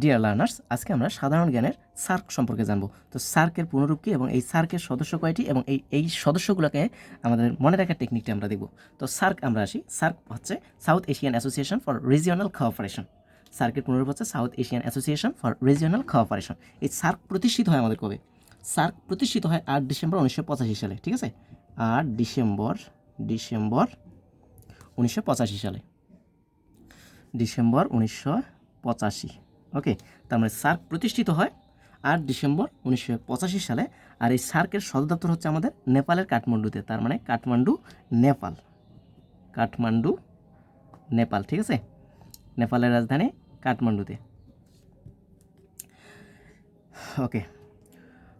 Dear learners আজকে আমরা সাধারণ জ্ঞানের সার্ক সম্পর্কে জানব। তো সার্কের পুনরূপ কী এবং এই সার্কের সদস্য কয়টি এবং এই এই সদস্যগুলোকে আমাদের মনে রাখার টেকনিকটা আমরা দেখব। তো সার্ক আমরা আসি, সার্ক হচ্ছে South Asian Association for Regional Cooperation সার্কের পুনরূপ হচ্ছে South Asian Association for Regional Cooperation এই সার্ক প্রতিষ্ঠিত হয় আমাদের কবে? সার্ক প্রতিষ্ঠিত হয় আট ডিসেম্বর উনিশশো পঁচাশি সালে, ঠিক আছে? আট ডিসেম্বর ডিসেম্বর উনিশশো পঁচাশি সালে। ডিসেম্বর উনিশশো পঁচাশি। ওকে, তার মানে সার্ক প্রতিষ্ঠিত হয় আট ডিসেম্বর উনিশশো পঁচাশি সালে। আর এই সার্কের সদর দপ্তর হচ্ছে আমাদের নেপালের কাঠমান্ডুতে, তার মানে কাঠমান্ডু, নেপাল। কাঠমান্ডু, নেপাল, ঠিক আছে? নেপালের রাজধানী কাঠমান্ডুতে। ওকে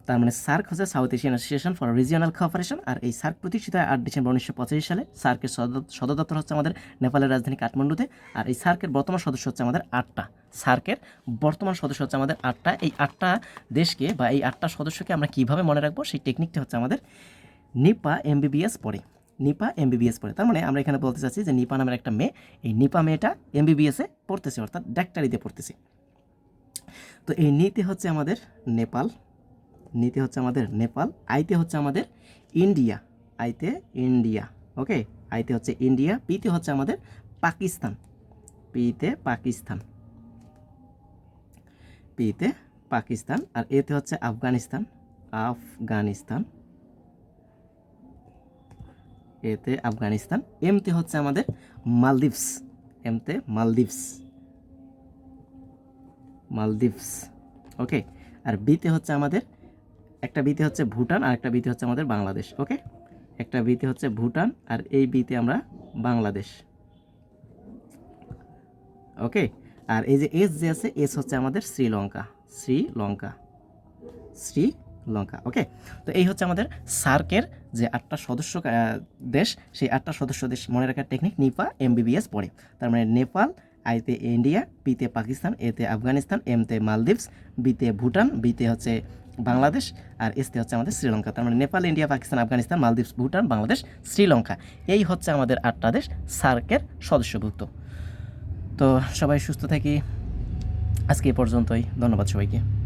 তার মানে সার্ক হচ্ছে South Asian Association for Regional Cooperation আর এই সার্ক প্রতিষ্ঠিত হয় আট ডিসেম্বর উনিশশো পঁচাশি সালে। সার্কের সদর সদর দপ্তর হচ্ছে আমাদের নেপালের রাজধানী কাঠমান্ডুতে, আর এই সার্কের বর্তমান সদস্য হচ্ছে আমাদের আটটা। সার্কের বর্তমান সদস্য হচ্ছে আমাদের আটটা। এই আটটা দেশকে বা এই আটটা সদস্যকে আমরা কীভাবে মনে রাখব? সেই টেকনিকটা হচ্ছে আমাদের নিপা এমবিবিএস পড়ে। নিপা এমবিবিএস পড়ে। তার মানে আমরা এখানে বলতে চাচ্ছি যে নিপা নামের একটা মেয়ে, এই নিপা মেয়েটা এমবিবিএসে পড়তেছে, অর্থাৎ ডাক্তারিতে পড়তেছে। তো এই নীতি হচ্ছে আমাদের নেপাল নিতে হচ্ছে আমাদের নেপাল, আইতে হচ্ছে আমাদের ইন্ডিয়া, আইতে ইন্ডিয়া, ওকে? আইতে হচ্ছে ইন্ডিয়া, পিতে হচ্ছে আমাদের পাকিস্তান, পিতে পাকিস্তান পিতে পাকিস্তান, আর এতে হচ্ছে আফগানিস্তান আফগানিস্তান, এতে আফগানিস্তান, এমতে হচ্ছে আমাদের মালদ্বীপস, এমতে মালদ্বীপস মালদ্বীপস, ওকে? আর বিতে হচ্ছে আমাদের একটা বিতে হচ্ছে ভুটান আর একটা বিতে হচ্ছে আমাদের বাংলাদেশ, ওকে? একটা বিতে হচ্ছে ভুটান আর এই বিতে আমরা বাংলাদেশ, ওকে? আর এই যে এস যে আছে, এস হচ্ছে আমাদের শ্রীলঙ্কা শ্রীলঙ্কা শ্রীলঙ্কা, ওকে? তো এই হচ্ছে আমাদের সার্কের যে আটটা সদস্য দেশ, সেই আটটা সদস্য দেশ মনে রাখার টেকনিক নিপা, এমবিবিএস পড়ে। তার মানে নেপাল আইতে ইন্ডিয়া পিতে পাকিস্তান এতে আফগানিস্তান এমতে মালদ্বীপস বিতে ভুটান বিতে হচ্ছে বাংলাদেশ, আর এসতে হচ্ছে আমাদের শ্রীলঙ্কা। তার মানে নেপাল, ইন্ডিয়া, পাকিস্তান, আফগানিস্তান মালদ্বীপ ভুটান, বাংলাদেশ, শ্রীলঙ্কা। এই হচ্ছে আমাদের আটটা দেশ সার্কের সদস্যভুক্ত। তো সবাই সুস্থ থাকি। আজকে এ পর্যন্তই। ধন্যবাদ সবাইকে।